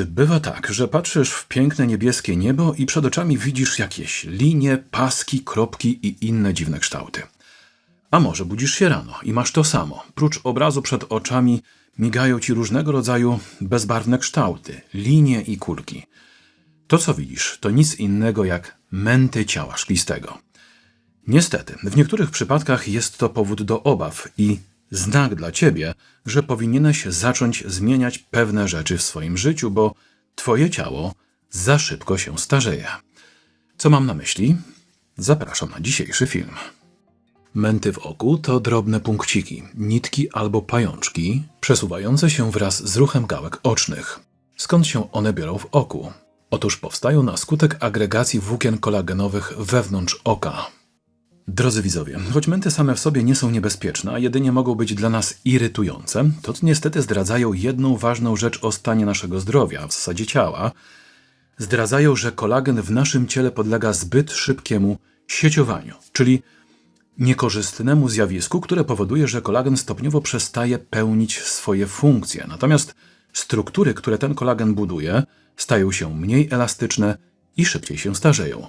Czy bywa tak, że patrzysz w piękne niebieskie niebo i przed oczami widzisz jakieś linie, paski, kropki i inne dziwne kształty? A może budzisz się rano i masz to samo. Prócz obrazu przed oczami migają ci różnego rodzaju bezbarwne kształty, linie i kulki. To, co widzisz, to nic innego jak męty ciała szklistego. Niestety, w niektórych przypadkach jest to powód do obaw i znak dla ciebie, że powinieneś zacząć zmieniać pewne rzeczy w swoim życiu, bo twoje ciało za szybko się starzeje. Co mam na myśli? Zapraszam na dzisiejszy film. Męty w oku to drobne punkciki, nitki albo pajączki przesuwające się wraz z ruchem gałek ocznych. Skąd się one biorą w oku? Otóż powstają na skutek agregacji włókien kolagenowych wewnątrz oka. Drodzy widzowie, choć męty same w sobie nie są niebezpieczne, a jedynie mogą być dla nas irytujące, to niestety zdradzają jedną ważną rzecz o stanie naszego zdrowia, w zasadzie ciała. Zdradzają, że kolagen w naszym ciele podlega zbyt szybkiemu sieciowaniu, czyli niekorzystnemu zjawisku, które powoduje, że kolagen stopniowo przestaje pełnić swoje funkcje. Natomiast struktury, które ten kolagen buduje, stają się mniej elastyczne i szybciej się starzeją.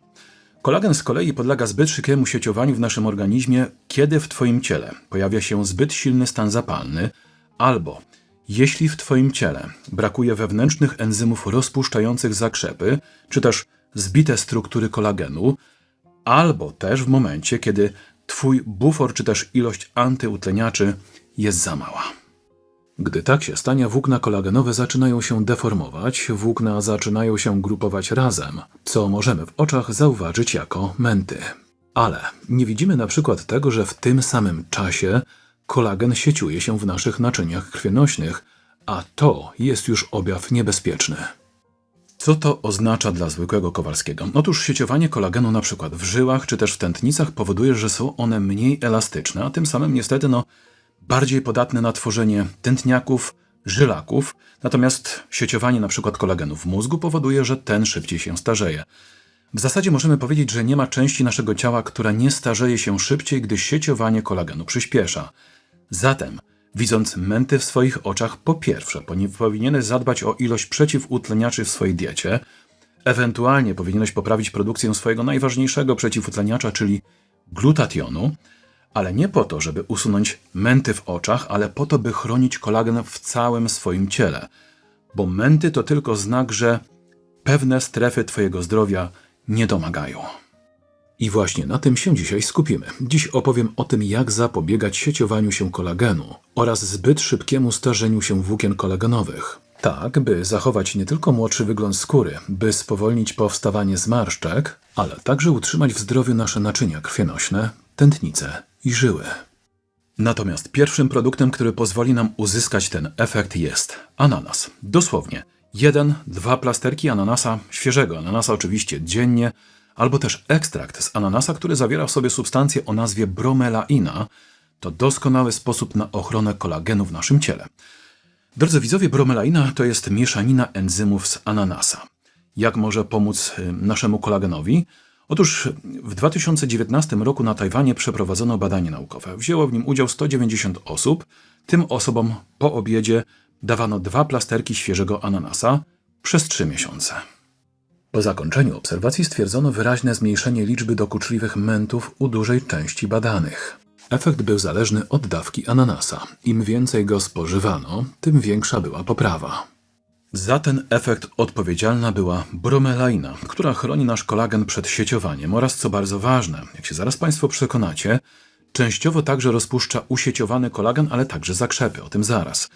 Kolagen z kolei podlega zbyt szybkiemu sieciowaniu w naszym organizmie, kiedy w Twoim ciele pojawia się zbyt silny stan zapalny, albo jeśli w Twoim ciele brakuje wewnętrznych enzymów rozpuszczających zakrzepy, czy też zbite struktury kolagenu, albo też w momencie, kiedy Twój bufor czy też ilość antyutleniaczy jest za mała. Gdy tak się stanie, włókna kolagenowe zaczynają się deformować, włókna zaczynają się grupować razem, co możemy w oczach zauważyć jako męty. Ale nie widzimy na przykład tego, że w tym samym czasie kolagen sieciuje się w naszych naczyniach krwionośnych, a to jest już objaw niebezpieczny. Co to oznacza dla zwykłego Kowalskiego? Otóż sieciowanie kolagenu na przykład w żyłach czy też w tętnicach powoduje, że są one mniej elastyczne, a tym samym niestety no, bardziej podatne na tworzenie tętniaków, żylaków, natomiast sieciowanie przykład kolagenu w mózgu powoduje, że ten szybciej się starzeje. W zasadzie możemy powiedzieć, że nie ma części naszego ciała, która nie starzeje się szybciej, gdy sieciowanie kolagenu przyspiesza. Zatem, widząc męty w swoich oczach, po pierwsze, powinieneś zadbać o ilość przeciwutleniaczy w swojej diecie, ewentualnie powinieneś poprawić produkcję swojego najważniejszego przeciwutleniacza, czyli glutationu, ale nie po to, żeby usunąć męty w oczach, ale po to, by chronić kolagen w całym swoim ciele. Bo męty to tylko znak, że pewne strefy Twojego zdrowia nie domagają. I właśnie na tym się dzisiaj skupimy. Dziś opowiem o tym, jak zapobiegać sieciowaniu się kolagenu oraz zbyt szybkiemu starzeniu się włókien kolagenowych. Tak, by zachować nie tylko młodszy wygląd skóry, by spowolnić powstawanie zmarszczek, ale także utrzymać w zdrowiu nasze naczynia krwionośne, tętnice i żyły. Natomiast pierwszym produktem, który pozwoli nam uzyskać ten efekt jest ananas. Dosłownie jeden, dwa plasterki ananasa, świeżego ananasa oczywiście dziennie, albo też ekstrakt z ananasa, który zawiera w sobie substancję o nazwie bromelaina. To doskonały sposób na ochronę kolagenu w naszym ciele. Drodzy widzowie, bromelaina to jest mieszanina enzymów z ananasa. Jak może pomóc y, naszemu kolagenowi? Otóż w 2019 roku na Tajwanie przeprowadzono badanie naukowe. Wzięło w nim udział 190 osób. Tym osobom po obiedzie dawano dwa plasterki świeżego ananasa przez 3 miesiące. Po zakończeniu obserwacji stwierdzono wyraźne zmniejszenie liczby dokuczliwych mętów u dużej części badanych. Efekt był zależny od dawki ananasa. Im więcej go spożywano, tym większa była poprawa. Za ten efekt odpowiedzialna była bromelaina, która chroni nasz kolagen przed sieciowaniem oraz, co bardzo ważne, jak się zaraz Państwo przekonacie, częściowo także rozpuszcza usieciowany kolagen, ale także zakrzepy, o tym zaraz.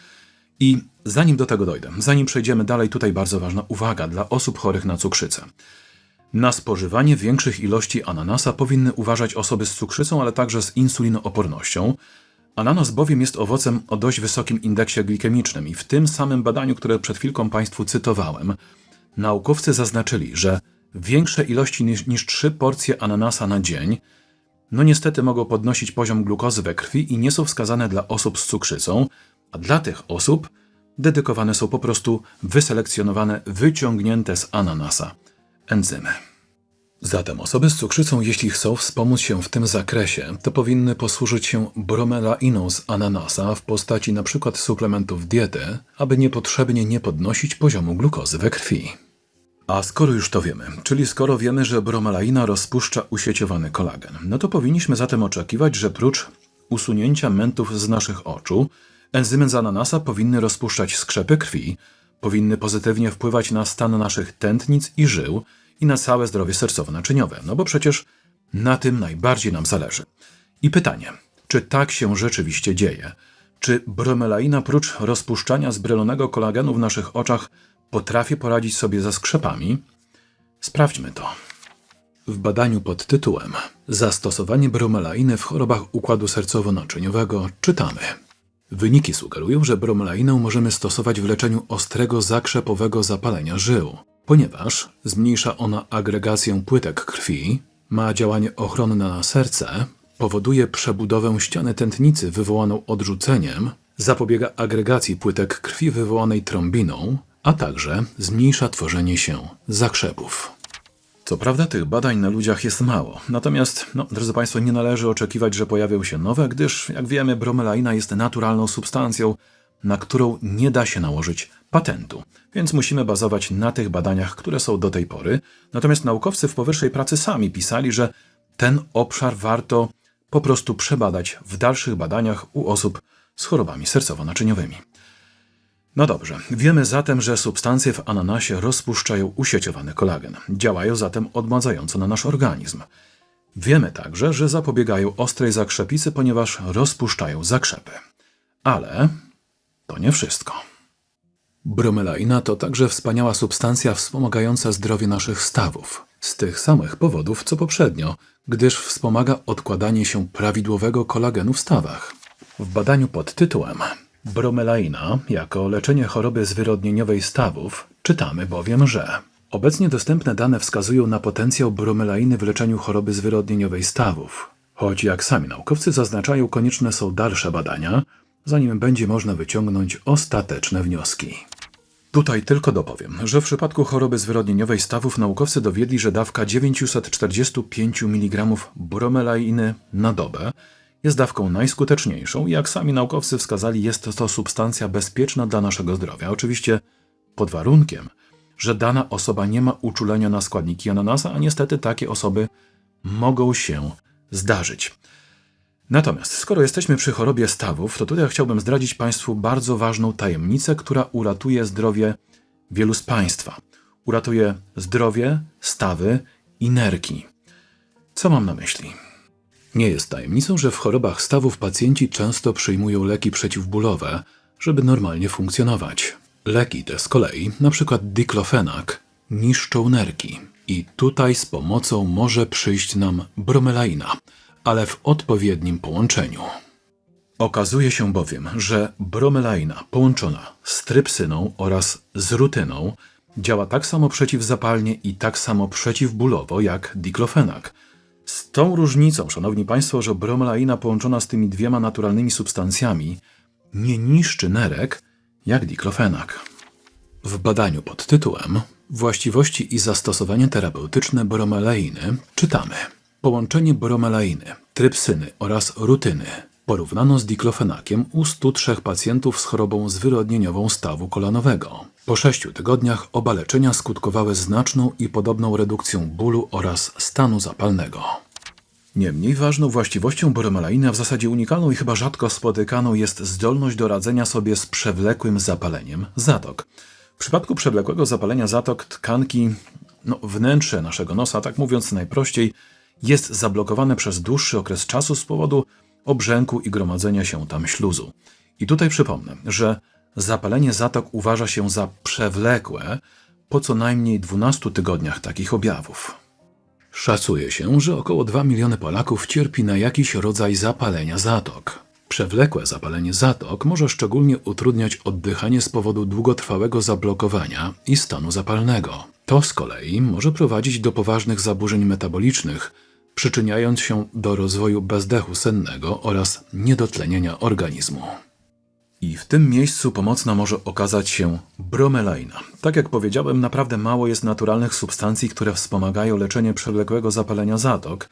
I zanim do tego dojdę, zanim przejdziemy dalej, tutaj bardzo ważna uwaga dla osób chorych na cukrzycę. Na spożywanie większych ilości ananasa powinny uważać osoby z cukrzycą, ale także z insulinoopornością, Ananas bowiem jest owocem o dość wysokim indeksie glikemicznym i w tym samym badaniu, które przed chwilką Państwu cytowałem, naukowcy zaznaczyli, że większe ilości niż, niż 3 porcje ananasa na dzień no niestety mogą podnosić poziom glukozy we krwi i nie są wskazane dla osób z cukrzycą, a dla tych osób dedykowane są po prostu wyselekcjonowane, wyciągnięte z ananasa enzymy. Zatem osoby z cukrzycą, jeśli chcą wspomóc się w tym zakresie, to powinny posłużyć się bromelainą z ananasa w postaci np. suplementów diety, aby niepotrzebnie nie podnosić poziomu glukozy we krwi. A skoro już to wiemy, czyli skoro wiemy, że bromelaina rozpuszcza usieciowany kolagen, no to powinniśmy zatem oczekiwać, że prócz usunięcia mętów z naszych oczu, enzymy z ananasa powinny rozpuszczać skrzepy krwi, powinny pozytywnie wpływać na stan naszych tętnic i żył i na całe zdrowie sercowo-naczyniowe, no bo przecież na tym najbardziej nam zależy. I pytanie, czy tak się rzeczywiście dzieje? Czy bromelaina prócz rozpuszczania zbrylonego kolagenu w naszych oczach potrafi poradzić sobie ze skrzepami? Sprawdźmy to. W badaniu pod tytułem Zastosowanie bromelainy w chorobach układu sercowo-naczyniowego czytamy. Wyniki sugerują, że bromelainę możemy stosować w leczeniu ostrego zakrzepowego zapalenia żył, ponieważ zmniejsza ona agregację płytek krwi, ma działanie ochronne na serce, powoduje przebudowę ściany tętnicy wywołaną odrzuceniem, zapobiega agregacji płytek krwi wywołanej trombiną, a także zmniejsza tworzenie się zakrzepów. Co prawda tych badań na ludziach jest mało, natomiast, no, drodzy Państwo, nie należy oczekiwać, że pojawią się nowe, gdyż, jak wiemy, bromelaina jest naturalną substancją, na którą nie da się nałożyć patentu, więc musimy bazować na tych badaniach, które są do tej pory. Natomiast naukowcy w powyższej pracy sami pisali, że ten obszar warto po prostu przebadać w dalszych badaniach u osób z chorobami sercowo-naczyniowymi. No dobrze, wiemy zatem, że substancje w ananasie rozpuszczają usieciowany kolagen. Działają zatem odmładzająco na nasz organizm. Wiemy także, że zapobiegają ostrej zakrzepicy, ponieważ rozpuszczają zakrzepy. Ale to nie wszystko. Bromelaina to także wspaniała substancja wspomagająca zdrowie naszych stawów. Z tych samych powodów co poprzednio, gdyż wspomaga odkładanie się prawidłowego kolagenu w stawach. W badaniu pod tytułem Bromelaina jako leczenie choroby zwyrodnieniowej stawów czytamy bowiem, że obecnie dostępne dane wskazują na potencjał bromelainy w leczeniu choroby zwyrodnieniowej stawów. Choć jak sami naukowcy zaznaczają, konieczne są dalsze badania, zanim będzie można wyciągnąć ostateczne wnioski. Tutaj tylko dopowiem, że w przypadku choroby zwyrodnieniowej stawów naukowcy dowiedli, że dawka 945 mg bromelainy na dobę jest dawką najskuteczniejszą i jak sami naukowcy wskazali, jest to substancja bezpieczna dla naszego zdrowia. Oczywiście pod warunkiem, że dana osoba nie ma uczulenia na składniki ananasa, a niestety takie osoby mogą się zdarzyć. Natomiast skoro jesteśmy przy chorobie stawów, to tutaj chciałbym zdradzić Państwu bardzo ważną tajemnicę, która uratuje zdrowie wielu z Państwa. Uratuje zdrowie, stawy i nerki. Co mam na myśli? Nie jest tajemnicą, że w chorobach stawów pacjenci często przyjmują leki przeciwbólowe, żeby normalnie funkcjonować. Leki te z kolei, np. diklofenak, niszczą nerki. I tutaj z pomocą może przyjść nam bromelaina, ale w odpowiednim połączeniu. Okazuje się bowiem, że bromelaina połączona z trypsyną oraz z rutyną działa tak samo przeciwzapalnie i tak samo przeciwbólowo jak diklofenak – z tą różnicą, szanowni państwo, że bromelaina połączona z tymi dwiema naturalnymi substancjami nie niszczy nerek jak diklofenak. W badaniu pod tytułem Właściwości i zastosowanie terapeutyczne bromelainy czytamy Połączenie bromelainy, trypsyny oraz rutyny porównano z diklofenakiem u 103 pacjentów z chorobą zwyrodnieniową stawu kolanowego. Po sześciu tygodniach oba leczenia skutkowały znaczną i podobną redukcją bólu oraz stanu zapalnego. Niemniej ważną właściwością boromelainy, a w zasadzie unikalną i chyba rzadko spotykaną jest zdolność do radzenia sobie z przewlekłym zapaleniem zatok. W przypadku przewlekłego zapalenia zatok tkanki, no, wnętrze naszego nosa, tak mówiąc najprościej, jest zablokowane przez dłuższy okres czasu z powodu obrzęku i gromadzenia się tam śluzu. I tutaj przypomnę, że zapalenie zatok uważa się za przewlekłe po co najmniej 12 tygodniach takich objawów. Szacuje się, że około 2 miliony Polaków cierpi na jakiś rodzaj zapalenia zatok. Przewlekłe zapalenie zatok może szczególnie utrudniać oddychanie z powodu długotrwałego zablokowania i stanu zapalnego. To z kolei może prowadzić do poważnych zaburzeń metabolicznych, przyczyniając się do rozwoju bezdechu sennego oraz niedotlenienia organizmu. I w tym miejscu pomocna może okazać się bromelaina. Tak jak powiedziałem, naprawdę mało jest naturalnych substancji, które wspomagają leczenie przewlekłego zapalenia zatok.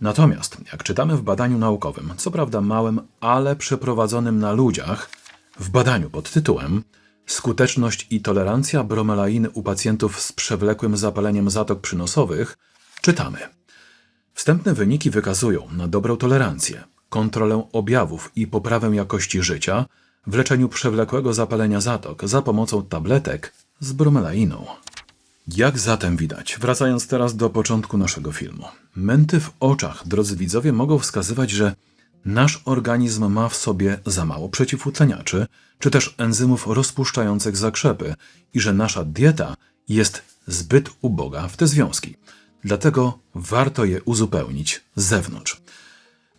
Natomiast, jak czytamy w badaniu naukowym, co prawda małym, ale przeprowadzonym na ludziach, w badaniu pod tytułem Skuteczność i tolerancja bromelainy u pacjentów z przewlekłym zapaleniem zatok przynosowych, czytamy. Wstępne wyniki wykazują na dobrą tolerancję, kontrolę objawów i poprawę jakości życia w leczeniu przewlekłego zapalenia zatok za pomocą tabletek z bromelainą. Jak zatem widać, wracając teraz do początku naszego filmu, męty w oczach, drodzy widzowie, mogą wskazywać, że nasz organizm ma w sobie za mało przeciwutleniaczy, czy też enzymów rozpuszczających zakrzepy i że nasza dieta jest zbyt uboga w te związki. Dlatego warto je uzupełnić z zewnątrz.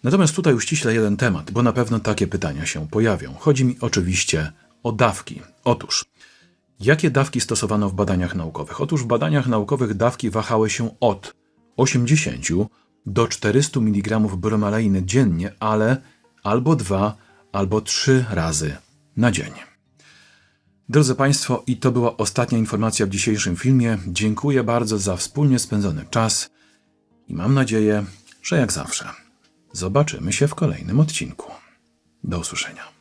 Natomiast tutaj uściśle jeden temat, bo na pewno takie pytania się pojawią. Chodzi mi oczywiście o dawki. Otóż, jakie dawki stosowano w badaniach naukowych? Otóż w badaniach naukowych dawki wahały się od 80 do 400 mg bromelainy dziennie, ale albo dwa, albo trzy razy na dzień. Drodzy Państwo, i to była ostatnia informacja w dzisiejszym filmie. Dziękuję bardzo za wspólnie spędzony czas i mam nadzieję, że jak zawsze zobaczymy się w kolejnym odcinku. Do usłyszenia.